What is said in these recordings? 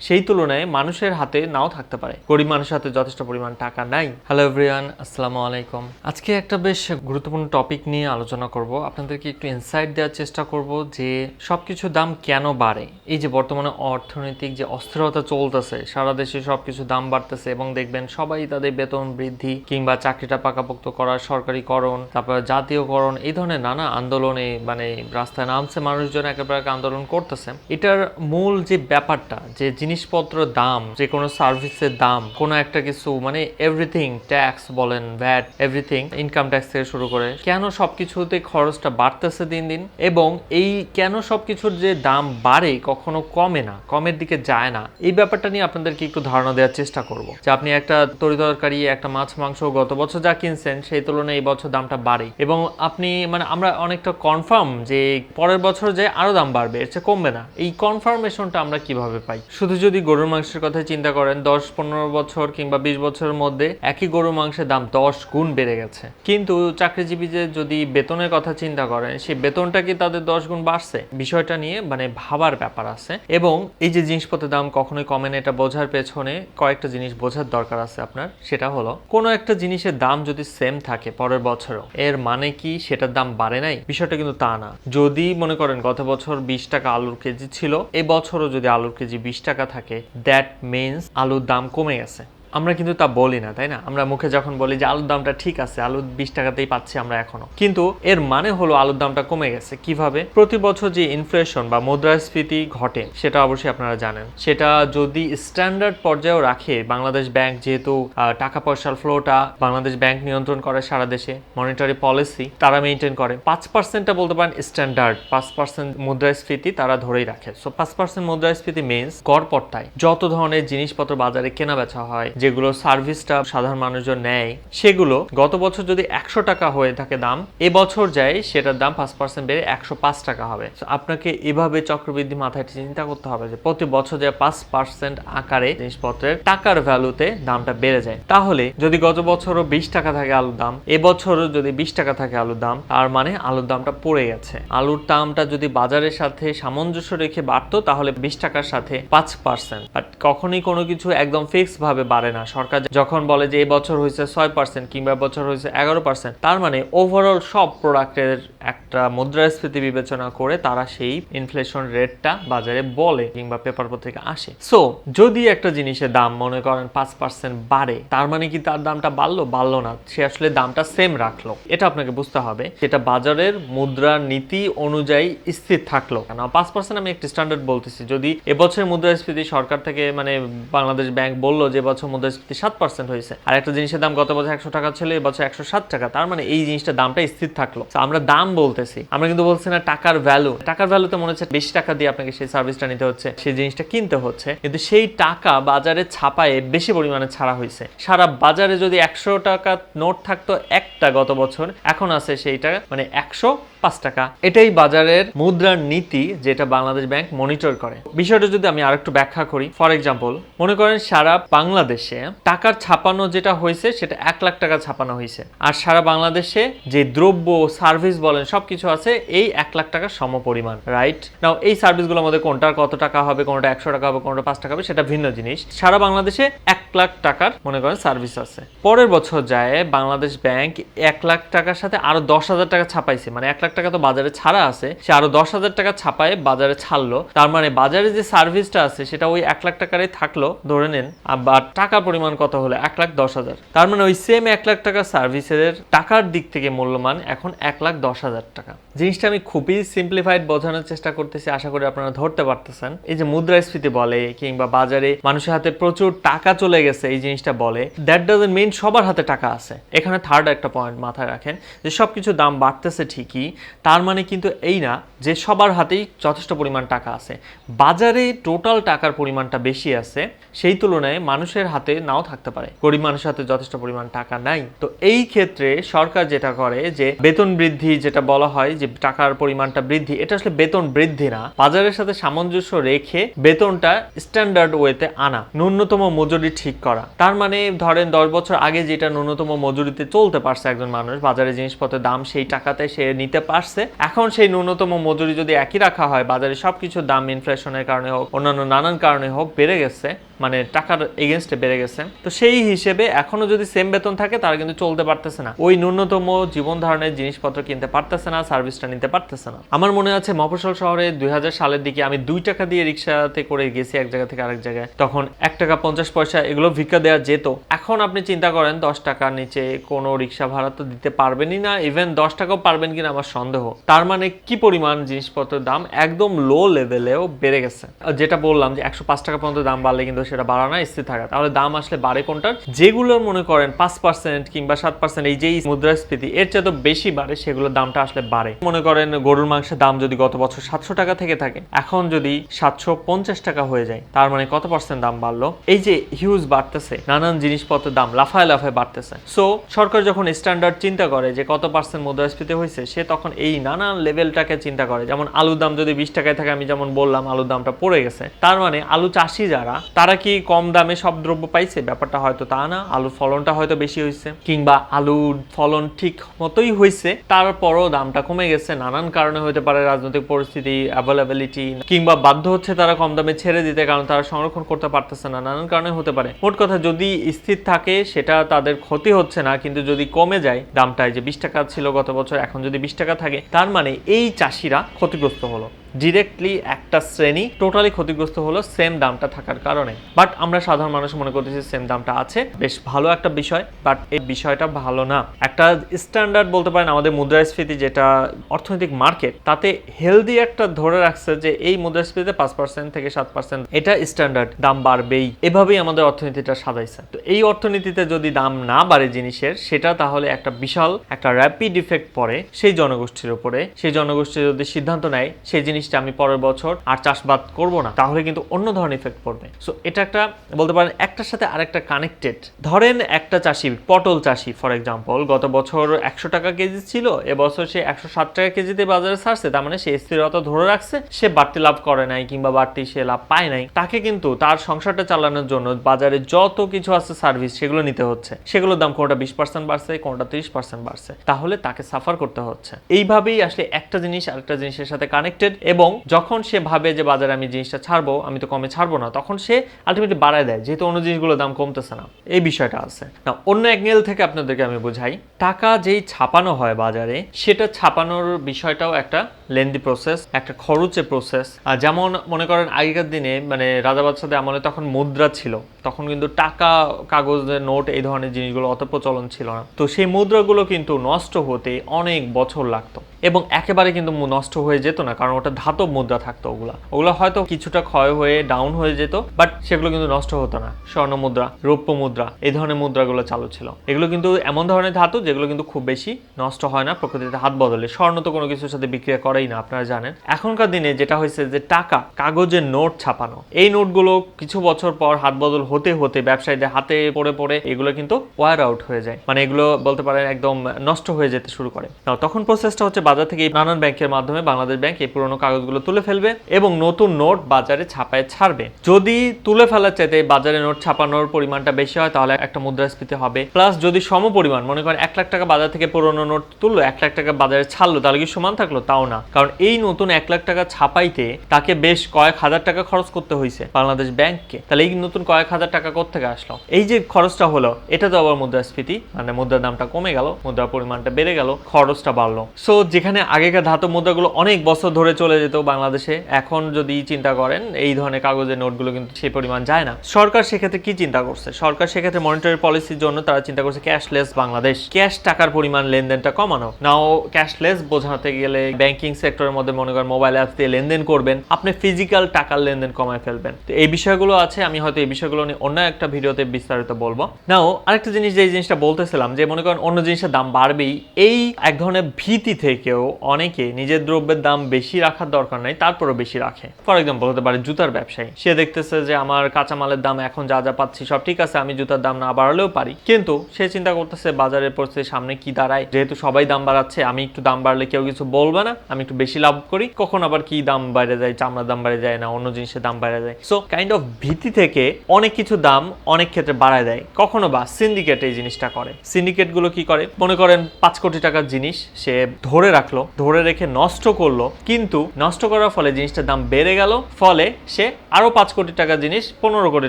সেই তুলনায় মানুষের হাতে নাও থাকতে পারে। গরিব মানুষের হাতে যথেষ্ট পরিমাণ টাকা নাই। হ্যালো এভরিওয়ান আসসালামু আলাইকুম। আজকে একটা বেশ গুরুত্বপূর্ণ টপিক নিয়ে আলোচনা করব। আপনাদেরকে একটু ইনসাইট দেওয়ার চেষ্টা করব যে সবকিছুর দাম কেন বাড়ে? এই যে বর্তমানে অর্থনৈতিক যে অস্থিরতা চলতেছে, সারা দেশে সবকিছু দাম বাড়তেছে এবং দেখবেন সবাই তাদের বেতন বৃদ্ধি কিংবা চাকরিটা পাকাপোক্ত করা সরকারিকরণ, তারপর জাতীয়করণ, এই ধরনের নানা আন্দোলনে মানে রাস্তায় নামছে মানুষজন একেবারে আন্দোলন করতেছে। এটার মূল যে ব্যাপারটা, যে জিনিসপত্র দাম যে কোনো সার্ভিসের দাম, কোনো একটা কিছু মানে এভরিথিং ট্যাক্স বলেন ভ্যাট এভরিথিং ইনকাম ট্যাক্স থেকে শুরু করে, কেন সবকিছুতে খরচটা বাড়তেছে দিন দিন? এবং এই কেন সবকিছুর যে দাম বাড়ে কখনো কমে না, কমের দিকে যায় না? এই ব্যাপারটা নিয়ে আপনাদেরকে একটু ধারণা দেওয়ার চেষ্টা করব। যে আপনি একটা তরি তরকারি, একটা মাছ মাংস গত বছর যা কিনছেন, সেই তুলনায় এই বছর দামটা বাড়ে। এবং আপনি মানে আমরা অনেকটা কনফার্ম যে পরের বছর যে আরও দাম বাড়বে, এর চেয়ে কমবে না। এই কনফার্মেশনটা আমরা কীভাবে পাই? শুধু যদি গরুর মাংসের কথা চিন্তা করেন, দশ, পনেরো বছর কিংবা বিশ বছরের মধ্যে একই গরুর মাংসের দাম দশ গুণ বেড়ে গেছে। কিন্তু চাকরিজীবীদের যদি বেতনের কথা চিন্তা করেন, সেই বেতনটা কি তাদের দশ গুণ বাড়ছে? বিষয়টা নিয়ে মানে ভাবার ব্যাপার আছে। এবং এই যে জিনিসপত্রের দাম কখনোই কমে না, এটা বোঝার পেছনে কয়েকটা জিনিস বোঝার দরকার আছে আপনার। সেটা হলো, কোনো একটা জিনিসের দাম যদি সেম থাকে পরের বছরও, এর মানে কি সেটার দাম বাড়ে নাই? বিষয়টা কিন্তু তা না। যদি মনে করেন গত বছর বিশ টাকা আলুর কেজি ছিল এই বছরও যদি আলুর কেজি বিশ টাকা থাকে দ্যাট মিনস আলুর দাম কমে গেছে। আমরা কিন্তু তা বলি না, তাই না? আমরা মুখে যখন বলি যে আলুর দামটা ঠিক আছে, আলু বিশ টাকাতেই পাচ্ছি আমরা এখনও। কিন্তু এর মানে হলো আলুর দামটা কমে গেছে। কীভাবে? প্রতি বছর যে ইনফ্লেশন বা মুদ্রাস্ফীতি ঘটে, সেটা অবশ্যই আপনারা জানেন। সেটা যদি স্ট্যান্ডার্ড পর্যায়েও রাখে, বাংলাদেশ ব্যাংক যেহেতু টাকা পয়সার ফ্লোটা বাংলাদেশ ব্যাংক নিয়ন্ত্রণ করে সারা দেশে মনিটারি পলিসি তারা মেনটেন করে। পাঁচ পার্সেন্টটা বলতে পারেন স্ট্যান্ডার্ড পাঁচ পার্সেন্ট মুদ্রাস্ফীতি তারা ধরেই রাখে। সো পাঁচ পার্সেন্ট মুদ্রাস্ফীতি মিনস গড়পড়তায় যত ধরনের জিনিসপত্র বাজারে কেনা বেচা হয় যেগুলো সার্ভিসটা সাধারণ মানুষজন নেয়, সেগুলো গত বছর যদি একশো টাকা হয়ে থাকে দাম এবছর যায় সেটার দাম পাঁচ পার্সেন্ট বেড়ে একশো পাঁচ টাকা হবে। আপনাকে এভাবে চক্রবৃদ্ধি মাথায় চিন্তা করতে হবে যে প্রতি বছর যে পাঁচ পার্সেন্ট আকারে জিনিসপত্রের টাকার ভ্যালুতে দামটা বেড়ে যায়। তাহলে যদি গত বছরও বিশ টাকা থাকে আলুর দাম এবছরও যদি বিশ টাকা থাকে আলুর দাম, তার মানে আলুর দামটা পড়ে গেছে। আলুর দামটা যদি বাজারের সাথে সামঞ্জস্য রেখে বাড়তো, তাহলে বিশ টাকার সাথে পাঁচ পার্সেন্ট বাট কখনোই কোনো কিছু একদম ফিক্স ভাবে বাড়ে না। সরকার যখন বলে যে এই বছর হয়েছে ছয় পার্সেন্ট কিংবা বছর হয়েছে এগারো পার্সেন্ট তার মানে ওভারঅল সব প্রোডাক্টের একটা মুদ্রাস্ফীতি বিবেচনা করে তারা সেই ইনফ্লেশন রেটটা বাজারে বলে কিংবা পেপার পত্রিকা আসে। সো যদি একটা জিনিসের দাম মনে করেন পাঁচ পার্সেন্ট বাড়ে, তার মানে কি তার দামটা বাড়লো? বাড়লো না। সে আসলে দামটা সেম রাখল। এটা আপনাকে বুঝতে হবে। সেটা বাজারের মুদ্রার নীতি অনুযায়ী স্থির থাকল। কেন? পাঁচ পার্সেন্ট আমি একটি স্ট্যান্ডার্ড বলতেছি। যদি এবছর মুদ্রাস্ফীতি সরকার থেকে মানে বাংলাদেশ ব্যাংক বলল যে বছর মুদ্রাস্ফীতি সাত পার্সেন্ট হয়েছে। আর একটা জিনিসের দাম গত বছর একশো টাকা ছিল, এবছর একশো সাত টাকা। তার মানে এই জিনিসটার দামটা স্থির থাকল। আমরা দাম বলতেছি। আমরা কিন্তু বলছি না টাকার ভ্যালু টাকার ভ্যালুতে মনে হচ্ছে বেশি টাকা দিয়ে আপনাকে সেই সার্ভিসটা নিতে হচ্ছে, সেই জিনিসটা কিনতে হচ্ছে। কিন্তু সেই টাকা বাজারে ছাপায়ে বেশি পরিমাণে ছাড়া হয়েছে। সারা বাজারে যদি একশো টাকা নোট থাকতো একটা গত বছর, এখন আছে সেইটা মানে একশো পাঁচ টাকা। এটাই বাজারের মুদ্রার নীতি যেটা বাংলাদেশ ব্যাংক মনিটর করে। বিষয়টা যদি আমি আরেকটু ব্যাখ্যা করি ফর এক্সাম্পল মনে করেন সারা বাংলাদেশে টাকার ছাপানো যেটা হয়েছে, সেটা এক লাখ টাকা ছাপানো হয়েছে। আর সারা বাংলাদেশে যে দ্রব্য সার্ভিস বলেন, সবকিছু আছে, এই এক লাখ টাকার সম পরিমাণ রাইট নাও এই সার্ভিসগুলোর মধ্যে কোনটার কত টাকা হবে, কোনটা একশো টাকা হবে, কোনটা পাঁচ টাকা হবে, সেটা ভিন্ন জিনিস। সারা বাংলাদেশে এক লাখ টাকার মনে করেন সার্ভিস আছে। পরের বছর যায় বাংলাদেশ ব্যাংক এক লাখ টাকার সাথে আরও দশ হাজার টাকা ছাপাইছে। মানে এক লাখ টাকা তো বাজারে ছাড়া আছে, সে আরও দশ হাজার টাকা ছাপায় বাজারে ছাড়লো। তার মানে বাজারে যে সার্ভিসটা আছে, সেটা ওই এক লাখ টাকারই থাকল, ধরে নেন। আবার টাকার পরিমাণ কত হলো? এক লাখ দশ হাজার। তার মানে ওই সেম এক লাখ টাকার সার্ভিসের টাকার দিক থেকে মূল্যমান এখন এক লাখ দশ হাজার টাকা। জিনিসটা আমি খুবই সিম্পলিফাইড বোঝানোর চেষ্টা করতেছি, আশা করি আপনারা ধরতে পারতেছেন। এই যে মুদ্রাস্ফীতি বলে, কিংবা বাজারে মানুষের হাতে প্রচুর টাকা চলে গেছে এই জিনিসটা বলে। দ্যাট ডাজেন্ট মিন সবার হাতে টাকা আছে। এখানে থার্ড একটা পয়েন্ট মাথায় রাখেন, যে সবকিছু দাম বাড়তেছে ঠিকই, তার মানে কিন্তু এই না যে সবার হাতেই যথেষ্ট পরিমাণ টাকা আছে। বাজারে টোটাল টাকার পরিমাণটা বেশি আছে, সেই তুলনায় মানুষের হাতে নাও থাকতে পারে। গরিব মানুষের হাতে যথেষ্ট পরিমাণ টাকা নাই। তো এই ক্ষেত্রে সরকার যেটা করে, যে বেতন বৃদ্ধি যেটা বলা হয়, যে টাকার পরিমাণটা বৃদ্ধি, এটা আসলে বেতন বৃদ্ধি না। বাজারের সাথে সামঞ্জস্য রেখে বেতনটা স্ট্যান্ডার্ড ওয়েতে আনা। ন্যূনতম মজুরি ঠিক করা। তার মানে ধরেন দশ বছর আগে যেটা ন্যূনতম মজুরিতে চলতে পারছে একজন মানুষ, বাজারে জিনিসপত্রের দাম সেই টাকাতে সে নিতে পারছে। এখন সেই ন্যূনতম মজুরি যদি একই রাখা হয়, বাজারে সবকিছুর দাম ইনফ্লেশনের কারণে হোক, অন্যান্য নানান কারণে হোক, বেড়ে গেছে। মানে টাকার এগেনস্টে বেড়ে গেছে। তো সেই হিসেবে এখনও যদি সেম বেতন থাকে, তারা কিন্তু চলতে পারতেছে না। ওই ন্যূনতম জীবন ধারণের জিনিসপত্র কিনতে পারতেছে না সার্ভিসটা নিতে পারতেছে না। আমার মনে আছে, মফস্বল শহরে দুই সালের দিকে আমি দুই টাকা দিয়ে রিক্সাতে করে গেছি এক জায়গা থেকে আরেক জায়গায়। তখন এক টাকা পঞ্চাশ পয়সা এগুলো ভিক্ষা দেওয়া যেত। এখন আপনি চিন্তা করেন, দশ টাকার নিচে কোনো রিক্সা ভাড়া তো দিতে পারবেনই না। ইভেন দশ টাকাও পারবেন কিনা আমার সন্দেহ। তার মানে কি পরিমাণ জিনিসপত্রের দাম একদম লো লেভেলেও বেড়ে গেছে। যেটা বললাম যে একশো পাঁচ টাকা পর্যন্ত দাম বাড়লে কিন্তু সেটা বাড়া না স্থির থাকা তাহলে দাম আসলে বাড়ে কোনটার? যেগুলো মনে করেন পাঁচ পার্সেন্ট কিংবা সাত পার্সেন্ট এই যেই মুদ্রাস্ফীতি, এর চেয়ে তো বেশি বাড়ে, সেগুলোর দামটা আসলে বাড়ে। মনে করেন গরুর মাংসের দাম যদি গত বছর সাতশো টাকা থেকে থাকে, এখন যদি সাতশো পঞ্চাশ টাকা হয়ে যায়, তার মানে কত পার্সেন্ট দাম বাড়লো? এই যে হিউজ বাড়তেছে, নানান জিনিসপত্রের দাম লাফায় লাফায় বাড়তেছে। সো সরকার যখন স্ট্যান্ডার্ড চিন্তা করে যে কত পার্সেন্ট মুদ্রাস্ফীতি হয়েছে, সে তখন এই নানান লেভেলটাকে চিন্তা করে। যেমন আলুর দাম যদি বিশ টাকায় থাকে, আমি যেমন বললাম, আলুর দামটা পড়ে গেছে। তার মানে আলু চাষি যারা, তারা কি কম দামে সব দ্রব্য পাইছে? ব্যাপারটা হয়তো তা না। আলুর ফলনটা হয়তো বেশি হয়েছে কিংবা আলুর ফলন ঠিক মতোই হয়েছে তারপরও দামটা কমে গেছে। নানান কারণে হতে পারে রাজনৈতিক পরিস্থিতি অ্যাভেলেবিলিটি কিংবা বাধ্য হচ্ছে তারা কম দামে ছেড়ে দিতে কারণ তারা সংরক্ষণ করতে পারতেছে না। নানান কারণে হতে পারে। মোট কথা, যদি স্থির থাকে, সেটা তাদের ক্ষতি হচ্ছে না। কিন্তু যদি কমে যায় দামটায় যে বিশ টাকা ছিল গত বছর, এখন যদি বিশ টাকা থাকে, তার মানে এই চাষিরা ক্ষতিগ্রস্ত হলো। ডিরেক্টলি একটা শ্রেণি টোটালি ক্ষতিগ্রস্ত হলো সেম দামটা থাকার কারণে। বাট আমরা সাধারণ মানুষ মনে করতেছি সেম দামটা আছে। বেশ ভালো একটা বিষয় বাট এই বিষয়টা ভালো না। একটা স্ট্যান্ডার্ড বলতে পারেন আমাদের মুদ্রাস্ফীতি যেটা অর্থনৈতিক মার্কেট তাতে হেলদি একটা ধরে রাখছে যে এই মুদ্রাস্ফীতিতে পাঁচ পার্সেন্ট থেকে সাত পার্সেন্ট এটা স্ট্যান্ডার্ড দাম বাড়বেই। এভাবেই আমাদের অর্থনীতিটা সাজাইছে। তো এই অর্থনীতিতে যদি দাম না বাড়ে জিনিসের, সেটা তাহলে একটা বিশাল, একটা র্যাপিড ইফেক্ট পড়ে সেই জনগোষ্ঠীর উপরে। সেই জনগোষ্ঠী যদি সিদ্ধান্ত নেয়, সেই জিনিসটা আমি পরের বছর আর চাষবাদ করব না, তাহলে কিন্তু অন্য ধরনের ইফেক্ট পড়বে। সো এটা একটা, বলতে পারেন একটার সাথে আরেকটা কানেক্টেড ধরেন একটা চাষি, পটল চাষি ফর এক্সাম্পল গত বছর একশো টাকা কেজি ছিল, এবছর সে একশো ষাট টাকা কেজিতে বাজারে ছাড়ছে, তার মানে সে স্থিরতা ধরে রাখছে, সে বাড়তি লাভ করে নাই কিংবা বাড়তি সে লাভ পায় নাই। তাকে কিন্তু তার সংসারটা চালানোর জন্য বাজারে যত কিছু আছে সার্ভিস সেগুলো নিতে হচ্ছে। সেগুলোর দাম কোনটা বিশ পার্সেন্ট বাড়ছে, কোনটা তিরিশ পার্সেন্ট বাড়ছে। তাহলে তাকে সাফার করতে হচ্ছে। এইভাবেই আসলে একটা জিনিস আরেকটা জিনিসের সাথে কানেক্টেড এবং যখন সে ভাবে যে বাজারে আমি জিনিসটা ছাড়বো, আমি তো কমে ছাড়বো না, তখন সে আলটিমেটলি বাড়ায় দেয়, যেহেতু অন্য জিনিসগুলোর দাম কমতেছে না। এই বিষয়টা আছে। না অন্য অ্যাঙ্গেল থেকে আপনাদেরকে আমি বোঝাই, টাকা যেই ছাপানো হয় বাজারে, সেটা ছাপানোর বিষয়টাও একটা লেন্দি প্রসেস একটা খরচে প্রসেস আর যেমন মনে করেন, আগেকার দিনে মানে রাজা বাদশাদের আমলে তখন মুদ্রা ছিল, তখন কিন্তু টাকা, কাগজের নোট এই ধরনের জিনিসগুলো অত প্রচলন ছিল না। তো সেই মুদ্রাগুলো কিন্তু নষ্ট হতে অনেক বছর লাগতো। এবং একেবারে কিন্তু নষ্ট হয়ে যেত না, কারণ ওটা ধাতব মুদ্রা থাকতো ওগুলা। ওগুলো হয়তো কিছুটা ক্ষয় হয়ে ডাউন হয়ে যেত বাট সেগুলো কিন্তু নষ্ট হতো না। স্বর্ণ মুদ্রা, রৌপ্য মুদ্রা, এই ধরনের মুদ্রাগুলো চালু ছিল। এগুলো কিন্তু এমন ধরনের ধাতু যেগুলো কিন্তু খুব বেশি নষ্ট হয় না প্রকৃতিতে হাত বদলে। স্বর্ণ তো কোনো কিছুর সাথে বিক্রিয়া করেই না, আপনারা জানেন। এখনকার দিনে যেটা হয়েছে যে টাকা, কাগজের নোট ছাপানো, এই নোটগুলো কিছু বছর পর হাত বদল হতে হতে ব্যবসায়ীদের হাতে পড়ে পড়ে এগুলো কিন্তু ওয়ার আউট হয়ে যায়। মানে এগুলো বলতে পারেন একদম নষ্ট হয়ে যেতে শুরু করে। তখন প্রসেসটা হচ্ছে বাজার থেকে নানান ব্যাংকের মাধ্যমে, বাংলাদেশ ব্যাংক এই পুরোনো কাগজগুলো তুলে ফেলবে এবং নতুন নোট বাজারে ছাপায় ছাড়বে। যদি তুলে ফেলার চাইতে বাজারে নোট ছাপানোর পরিমাণটা বেশি হয়, তাহলে একটা মুদ্রাস্ফীতি হবে। প্লাস যদি সম পরিমাণ, মনে করেন এক লাখ টাকা বাজার থেকে পুরোনো নোট তুললো, এক লাখ টাকা বাজারে ছাড়লো, তাহলে কি সমান থাকল? তাও না। কারণ এই নতুন এক লাখ টাকা ছাপাইতে তাকে বেশ কয়েক হাজার টাকা খরচ করতে হয়েছে বাংলাদেশ ব্যাংককে। তাহলে এই নতুন কয়েক হাজার টাকা কোথেকে আসলো? এই যে খরচটা হলো, এটা তো আবার মুদ্রাস্ফীতি। মানে মুদ্রার দামটা কমে গেল, মুদ্রার পরিমাণটা বেড়ে গেল, খরচটা বাড়লো। সো যেখানে আগেকার ধাতব মুদ্রাগুলো অনেক বছর ধরে চলে যেত বাংলাদেশে। এখন যদি চিন্তা করেন, এই ধরনের কাগজের নোটগুলো কিন্তু সেই পরিমাণ যায় না। সরকার সেক্ষেত্রে কি চিন্তা করছে? সরকার সেক্ষেত্রে মনিটারি পলিসির জন্য তারা চিন্তা করছে ক্যাশলেস বাংলাদেশ। ক্যাশ টাকার পরিমাণ লেনদেনটা কমানো। নাও ক্যাশলেস বোঝাতে গেলে ব্যাংকিং সেক্টরের মধ্যে মনে করেন মোবাইল অ্যাপস দিয়ে লেনদেন করবেন। আপনি ফিজিক্যাল টাকার লেনদেন কমায় ফেলবেন। তো এই বিষয়গুলো আছে, আমি হয়তো এই বিষয়গুলো নিয়ে অন্য একটা ভিডিওতে বিস্তারিত বলব। নাও আরেকটা জিনিস যে জিনিসটা বলতেছিলাম, যে মনে করেন অন্য জিনিসের দাম বাড়বেই, এই এক ধরনের ভীতি থেকেও অনেকে নিজের দ্রব্যের দাম বেশি রাখার রাখার দরকার নাই, তারপরও বেশি রাখে। ফর এক্সাম্পল হতে পারে জুতার ব্যবসায়ী। সে দেখতেছে যে, আমার কাঁচামালের দাম এখন যা যা পাচ্ছি সব ঠিক আছে, আমি জুতার দাম না বাড়ালেও পারি। কিন্তু সে চিন্তা করতেছে, বাজারের পরিস্থিতির সামনে কি দাঁড়ায়? যেহেতু সবাই দাম বাড়াচ্ছে, আমি একটু দাম বাড়লে কেউ কিছু বলবে না, আমি একটু বেশি লাভ করি। কখন আবার কি দাম বাইরে যায়, চামড়ার দাম বাইরে যায় না, অন্য জিনিসের দাম বাইরে যায়? সো কাইন্ড অফ ভীতি থেকে অনেক কিছু দাম অনেক ক্ষেত্রে বাড়ায় দেয়। কখনো বা সিন্ডিকেট এই জিনিসটা করে। সিন্ডিকেটগুলো কি করে? মনে করেন পাঁচ কোটি টাকার জিনিস সে ধরে রাখল, ধরে রেখে নষ্ট করল, কিন্তু নষ্ট করার ফলে জিনিসটার দাম বেড়ে গেল, ফলে সে আরও পাঁচ কোটি টাকার জিনিস পনেরো কোটি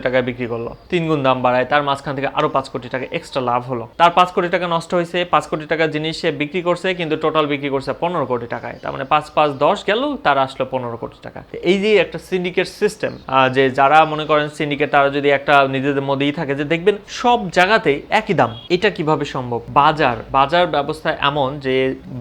টাকায় বিক্রি করল। তিন গুণ দাম বাড়ায়, তার মাঝখান থেকে আরও পাঁচ কোটি টাকা এক্সট্রা লাভ হলো। তার পাঁচ কোটি টাকা নষ্ট হয়েছে, পাঁচ কোটি টাকার জিনিস সে বিক্রি করছে, কিন্তু টোটাল বিক্রি করছে পনেরো কোটি টাকায়। তার মানে পাঁচ পাঁচ দশ গেল, তার আসলো পনেরো কোটি টাকা। এই যে একটা সিন্ডিকেট সিস্টেম যে যারা মনে করেন সিন্ডিকেট তারা যদি একটা নিজেদের মধ্যেই থাকে, যে দেখবেন সব জায়গাতেই একই দাম। এটা কীভাবে সম্ভব? বাজার বাজার ব্যবস্থা এমন যে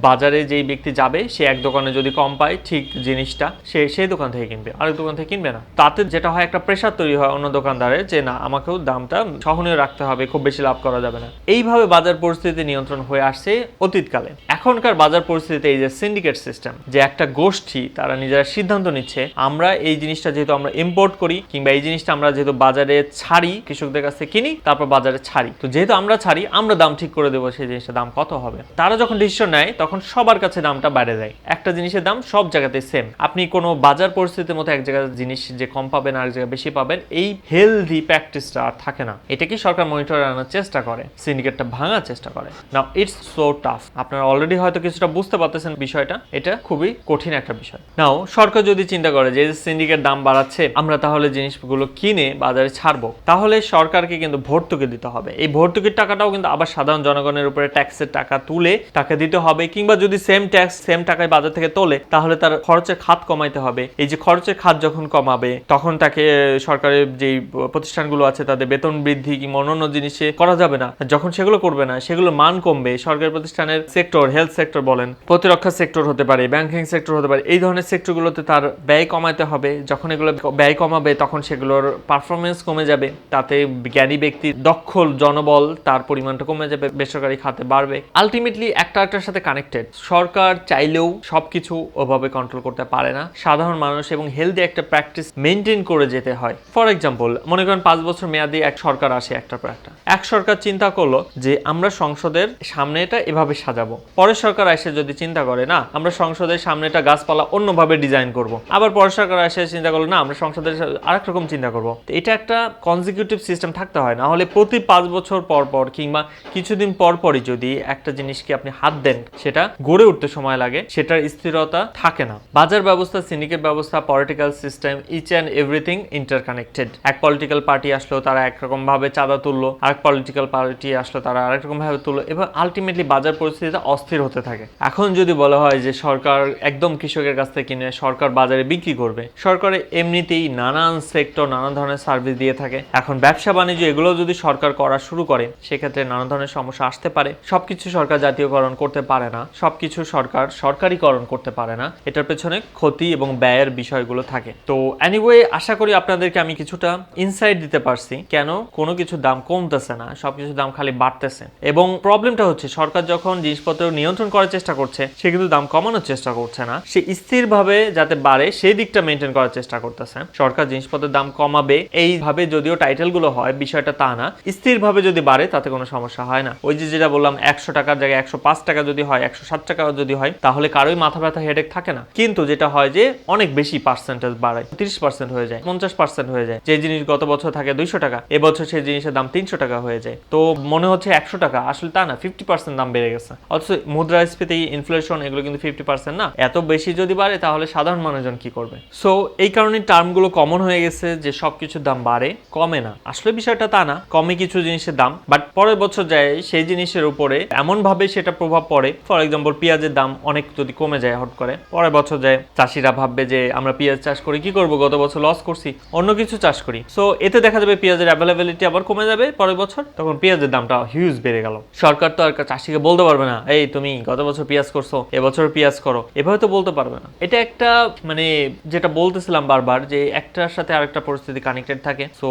বাজারে যেই ব্যক্তি যাবে, সে এক দোকানে যদি কম পায়, ঠিক জিনিসটা সে সেই দোকান থেকে কিনবে। আরেক দোকান থেকে কিনবে না। তাতে যেটা হয়, একটা প্রেশার তৈরি হয় অন্য দোকানদারের যে, না, আমাকেও দামটা সহনীয় রাখতে হবে, খুব বেশি লাভ করা যাবে না। এইভাবে বাজার পরিস্থিতি নিয়ন্ত্রণ হয়ে আসছে অতীতকালে। এখনকার বাজার পরিস্থিতিতে এই যে সিন্ডিকেট সিস্টেম যে একটা গোষ্ঠী, তারা নিজেরা সিদ্ধান্ত নিচ্ছে, আমরা এই জিনিসটা যেহেতু আমরা ইম্পোর্ট করি, কিংবা এই জিনিসটা আমরা যেহেতু বাজারে ছাড়ি, কৃষকদের কাছ কিনি, তারপর বাজারে ছাড়ি। তো যেহেতু আমরা ছাড়ি, আমরা দাম ঠিক করে দেবো সেই জিনিসটার দাম কত হবে? তারা যখন ডিসিশন নেয়, তখন সবার কাছে দামটা বাইরে যায়। একটা জিনিসের দাম সব জায়গাতে সেম আপনি কোনো বাজার পরিস্থিতির মতো এক জায়গায় জিনিস যে কম পাবেন আর এক জায়গায় বেশি পাবেন, এই হেলদি প্র্যাকটিসটা আর থাকে না। এটা কি সরকার মনিটর আনার চেষ্টা করে? সিন্ডিকেটটা ভাঙার চেষ্টা করে। না ইটস সো টাফ আপনারা অলরেডি হয়তো কিছুটা বুঝতে পারতেছেন বিষয়টা। এটা খুবই কঠিন একটা বিষয়। নাও, সরকার যদি চিন্তা করে যে সিন্ডিকেট দাম বাড়াচ্ছে, আমরা তাহলে জিনিসগুলো কিনে বাজারে ছাড়বো। তাহলে সরকারকে কিন্তু ভর্তুকি দিতে হবে। এই ভর্তুকির টাকাটাও কিন্তু আবার সাধারণ জনগণের উপরে ট্যাক্সের টাকা তুলে তাকে দিতে হবে, কিংবা যদি সেম ট্যাক্স, সেম টাকায় বাজার থেকে তোলে, তাহলে তার খরচের খাত কমাইতে হবে। এই যে খরচের খাত যখন কমাবে, তখন তাকে সরকারের যে প্রতিষ্ঠানগুলো আছে, তাদের বেতন বৃদ্ধি কিংবা অন্যান্য জিনিসে করা যাবে না। যখন সেগুলো করবে না সেগুলো মান কমবে। সরকারি প্রতিষ্ঠানের সেক্টর হেলথ সেক্টর বলেন, প্রতিরক্ষা সেক্টর হতে পারে ব্যাংকিং সেক্টর হতে পারে, এই ধরনের সেক্টরগুলোতে তার ব্যয় কমাতে হবে। যখন এগুলো ব্যয় কমাবে, তখন সেগুলোর পারফরমেন্স কমে যাবে, তাতে জ্ঞানী ব্যক্তি, দক্ষ জনবল তার পরিমাণটা কমে যাবে, বেসরকারি খাতে বাড়বে। আলটিমেটলি একটা একটার সাথে কানেক্টেড সরকার চাইলেও সবকিছু ওভাবে কন্ট্রোল করতে পারে না। সাধারণ মানুষ এবং হেলদি একটা প্র্যাকটিস মেনটেন করে যেতে হয়। ফর এক্সাম্পল মনে করেন পাঁচ বছর মেয়াদি এক সরকার আসে একটা পর একটা। এক সরকার চিন্তা করল যে, আমরা সংসদের সামনেটা এভাবে সাজাবো। পরের সরকার এসে যদি চিন্তা করে, না, আমরা সংসদের সামনেটা গাছপালা অন্যভাবে ডিজাইন করব। আবার পরের সরকার এসে চিন্তা করল, না, আমরা সংসদের আরেক রকম চিন্তা করব। এটা একটা কনজিকিউটিভ সিস্টেম থাকতে হয়। না হলে প্রতি পাঁচ বছর পর পর কিংবা কিছুদিন পর পরই যদি একটা জিনিসকে আপনি হাত দেন, সেটা গড়ে উঠতে সময় লাগে, সেটার স্থিরতা থাকে না। বাজার ব্যবস্থা সিন্ডিকেট ব্যবস্থা political system each and everything interconnected এক পলিটিক্যাল পার্টি আসলো, তারা একরকম ভাবে চাঁদা তুললো, আরেক পলিটিক্যাল পার্টি আসলো, তারা আরেক রকম ভাবে তুললো। এবং আলটিমেটলি বাজার পরিস্থিতিটা অস্থির হতে থাকে। এখন যদি বলা হয় যে সরকার একদম কৃষকের কাছ থেকে কিনে সরকার বাজারে বিক্রি করবে, সরকারে এমনিতেই নানান সেক্টর নানা ধরনের সার্ভিস দিয়ে থাকে। এখন ব্যবসা বাণিজ্য এগুলো যদি সরকার করা শুরু করে, সেক্ষেত্রে নানা ধরনের সমস্যা আসতে পারে। সবকিছু সরকার জাতীয়করণ করতে পারে না। সবকিছু সরকার সরকারিকরণ করতে পারে না। এটার পেছনে ক্ষতি এবং ব্যয়ের বিষয়গুলো থাকে। তো এনিওয়ে আশা করি আপনাদেরকে আমি কিছুটা ইনসাইট দিতে পারছি। কেন? কোনো কিছু দাম কমতেছে না, সবকিছু দাম খালি বাড়তেছে। এবং প্রবলেমটা হচ্ছে সরকার যখন জিনিসপত্র নিয়ন্ত্রণ করার চেষ্টা করছে, সে কিন্তু দাম কমানোর চেষ্টা করছে না। সে স্থিরভাবে যাতে বাড়ে সেই দিকটা মেনটেন করার চেষ্টা করতেছে। সরকার জিনিসপত্রের দাম কমাবে, এইভাবে যদিও টাইটেলগুলো হয়, বিষয়টা তা না। স্থিরভাবে যদি বাড়ে, তাতে কোনো সমস্যা হয় না। ওই যে যেটা বললাম, একশো টাকার জায়গায় একশো পাঁচ টাকা যদি হয়, একশো ষাট টাকা যদি হয়, তাহলে কারোই মাথা ব্যথা হেডেক থাকে না। কিন্তু যেটা হয় যে, অনেক বেশি পার্সেন্টেজ বাড়ায়, তিরিশ পার্সেন্ট হয়ে যায়, পঞ্চাশ পার্সেন্ট হয়ে যায়। যে জিনিস গত বছর থাকে দুইশো টাকা এবছর সেই জিনিসের দাম তিনশো টাকা হয়ে যায়। তো মনে হচ্ছে একশো টাকা, আসলে তা না ফিফটি পার্সেন্ট দাম বেড়ে গেছে। অথচ মুদ্রাস্ফীতি ইনফ্লেশন এগুলো কিন্তু ফিফটি পার্সেন্ট না। এত বেশি যদি বাড়ে, তাহলে সাধারণ মানুষজন কি করবে? সো এই কারণে টার্মগুলো কমন হয়ে গেছে যে সবকিছুর দাম বাড়ে, কমে না। আসলে বিষয়টা তা না, কমে কিছু জিনিসের দাম বাট পরের বছর যায়, সেই জিনিসের উপরে এমন ভাবে সেটা প্রভাব পড়ে। ফর এক্সাম্পল পেঁয়াজের দাম অনেক যদি কমে যায় হট করে, পরের বছর যায়, চাষিরা ভাববে যে আমরা পেঁয়াজ চাষ করি, কি করব? গত বছর লস করছি, অন্য কিছু চাষ করি। সো এতে দেখা যাবে পেঁয়াজের অ্যাভেলেবিলিটি আবার কমে যাবে পরের বছর, তখন পেঁয়াজের দামটা হিউজ বেড়ে গেল। সরকার তো আর চাষিকে বলতে পারবে না, এই তুমি গত বছর পেঁয়াজ করছ, এবছর পেঁয়াজ করো, এভাবে তো বলতে পারবে না। এটা একটা মানে যেটা বলতেছিলাম বারবার, যে একটার সাথে আরেকটা পরিস্থিতি কানেক্টেড থাকে। সো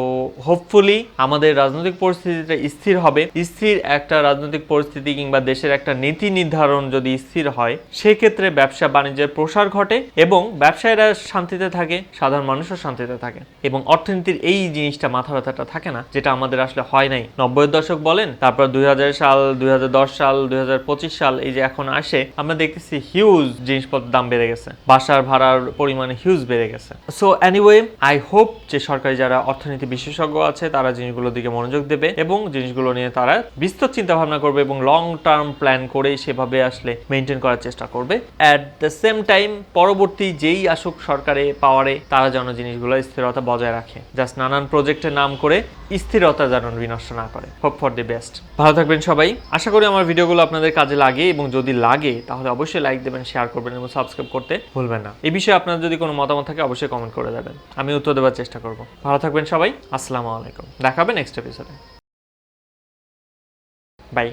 হোপফুলি আমাদের রাজনৈতিক পরিস্থিতিটা স্থির হবে। স্থির একটা রাজনৈতিক পরিস্থিতি কিংবা দেশের একটা নীতি নির্ধারণ যদি স্থির হয়, সেক্ষেত্রে ব্যবসা বাণিজ্যের প্রসার ঘটে এবং ব্যবসায়ীরা শান্তিতে থাকে, সাধারণ মানুষও শান্তিতে থাকে এবং অর্থনীতির এই জিনিসটা মাথা ব্যথাটা থাকে না, যেটা আমাদের আসলে হয় নাই। নব্বই দশক বলেন, তারপর দুই হাজার সাল, দুই হাজার দশ সাল, দুই হাজার পঁচিশ সাল এই যে এখন আসে, আমরা দেখতেছি হিউজ জিনিসপত্রের দাম বেড়ে গেছে। বাসার ভাড়ার পরিমাণ হিউজ বেড়ে গেছে। সো এনিওয়ে আই হোপ যে সরকারি যারা অর্থনীতি বিশেষজ্ঞ আছে, তারা জিনিসগুলোর দিকে মনোযোগ দেবে এবং জিনিসগুলো নিয়ে তারা বিস্তর চিন্তা ভাবনা করবে এবং লং টার্ম প্ল্যান করে সেভাবে আসলে মেনটেন করার চেষ্টা করবে। অ্যাট দ্য সেম টাইম পরবর্তী যেই আসুক সরকারে পাওয়ারে তারা যেন জিনিসগুলো স্থিরতা বজায় রাখে। জাস্ট নানান প্রজেক্টের নাম করে স্থিরতা যেন বিনষ্ট না করে। হোপ ফর দি বেস্ট ভালো থাকবেন সবাই। আশা করি আমার ভিডিওগুলো আপনাদের কাজে লাগে এবং যদি লাগে, তাহলে অবশ্যই লাইক দেবেন শেয়ার করবেন এবং সাবস্ক্রাইব করতে ভুলবেন না। এই বিষয়ে আপনার যদি কোনো মতামত থাকে, অবশ্যই কমেন্ট করে দেবেন। আমি উত্তর দেওয়ার চেষ্টা করব। ভালো থাকবেন সবাই, আসসালামু আলাইকুম। দেখাবে নেক্সট এপিসোডে বাই